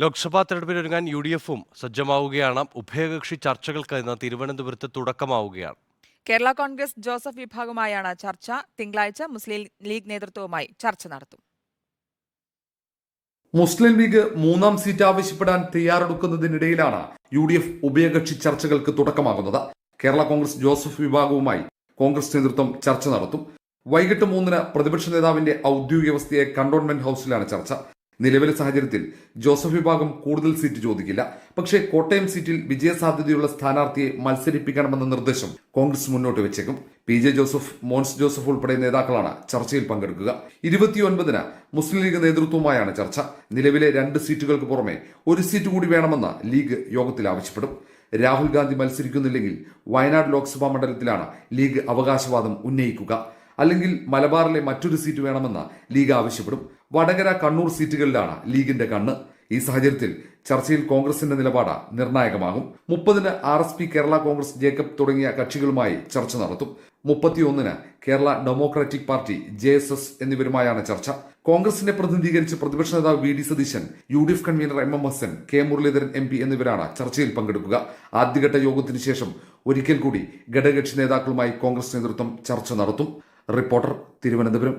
Lok Sabha തെരഞ്ഞെടുപ്പിനൊരുങ്ങാൻ U D എഫും സജ്ജമാവുകയാണ്. ഉഭയകക്ഷി ചർച്ചകൾക്ക് ഇന്ന് തിരുവനന്തപുരത്ത് തുടക്കമാവുകയാണ്. കേരള കോൺഗ്രസ് ജോസഫ് വിഭാഗവുമായാണ് ചർച്ച. തിങ്കളാഴ്ച മുസ്ലിം ലീഗ് നേതൃത്വവുമായി ചർച്ച നടത്തും. മുസ്ലിം ലീഗ് മൂന്നാം സീറ്റ് ആവശ്യപ്പെടാൻ തയ്യാറെടുക്കുന്നതിനിടയിലാണ് യു ഡി എഫ് ഉഭയകക്ഷി ചർച്ചകൾക്ക് തുടക്കമാകുന്നത്. കേരള കോൺഗ്രസ് ജോസഫ് വിഭാഗവുമായി കോൺഗ്രസ് നേതൃത്വം ചർച്ച നടത്തും. വൈകിട്ട് മൂന്നിന് പ്രതിപക്ഷ നേതാവിന്റെ ഔദ്യോഗിക വസതിയെ കണ്ടോൺമെന്റ് ഹൌസിലാണ് ചർച്ച. നിലവിലെ സാഹചര്യത്തിൽ ജോസഫ് വിഭാഗം കൂടുതൽ സീറ്റ് ചോദിക്കില്ല. പക്ഷേ കോട്ടയം സീറ്റിൽ വിജയസാധ്യതയുള്ള സ്ഥാനാർത്ഥിയെ മത്സരിപ്പിക്കണമെന്ന നിർദ്ദേശം കോൺഗ്രസ് മുന്നോട്ട് വെച്ചേക്കും. P J Joseph Mons Joseph ഉൾപ്പെടെ നേതാക്കളാണ് ചർച്ചയിൽ പങ്കെടുക്കുക. ഇരുപത്തിയൊൻപതിന് മുസ്ലിം ലീഗ് നേതൃത്വവുമായാണ് ചർച്ച. നിലവിലെ രണ്ട് സീറ്റുകൾക്ക് പുറമെ ഒരു സീറ്റ് കൂടി വേണമെന്ന് ലീഗ് യോഗത്തിൽ ആവശ്യപ്പെടും. രാഹുൽ ഗാന്ധി മത്സരിക്കുന്നില്ലെങ്കിൽ വയനാട് ലോക്സഭാ മണ്ഡലത്തിലാണ് ലീഗ് അവകാശവാദം ഉന്നയിക്കുക. അല്ലെങ്കിൽ മലബാറിലെ മറ്റൊരു സീറ്റ് വേണമെന്ന് ലീഗ് ആവശ്യപ്പെടും. വടകര കണ്ണൂർ സീറ്റുകളിലാണ് ലീഗിന്റെ കണ്ണ്. ഈ സാഹചര്യത്തിൽ ചർച്ചയിൽ കോൺഗ്രസിന്റെ നിലപാട് നിർണായകമാകും. മുപ്പതിന് R S P Kerala Congress Jacob തുടങ്ങിയ കക്ഷികളുമായി ചർച്ച നടത്തും. മുപ്പത്തിയൊന്നിന് Kerala democratic party J S S എന്നിവരുമായാണ് ചർച്ച. കോൺഗ്രസിനെ പ്രതിനിധീകരിച്ച് പ്രതിപക്ഷ നേതാവ് V D Satheesan U D F convener M M Hassan K Muraleedharan M P എന്നിവരാണ് ചർച്ചയിൽ പങ്കെടുക്കുക. ആദ്യഘട്ട യോഗത്തിന് ശേഷം ഒരിക്കൽ കൂടി ഘടകകക്ഷി നേതാക്കളുമായി കോൺഗ്രസ് നേതൃത്വം ചർച്ച നടത്തും. റിപ്പോർട്ടർ തിരുവനന്തപുരം.